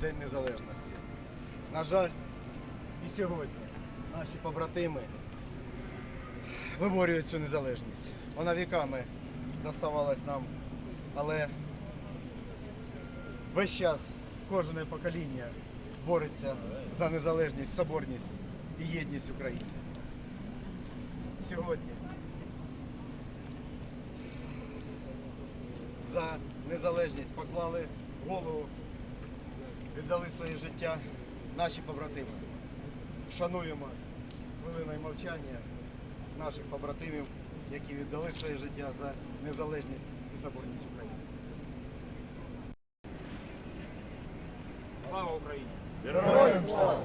День Незалежності. На жаль, і сьогодні наші побратими виборюють цю незалежність. Вона віками доставалась нам, але весь час кожне покоління бореться за незалежність, соборність і єдність України. Сьогодні за незалежність поклали голову, віддали своє життя наші побратими. Вшануємо хвилиною мовчання наших побратимів, які віддали своє життя за незалежність і соборність України. Слава Україні! Героям слава!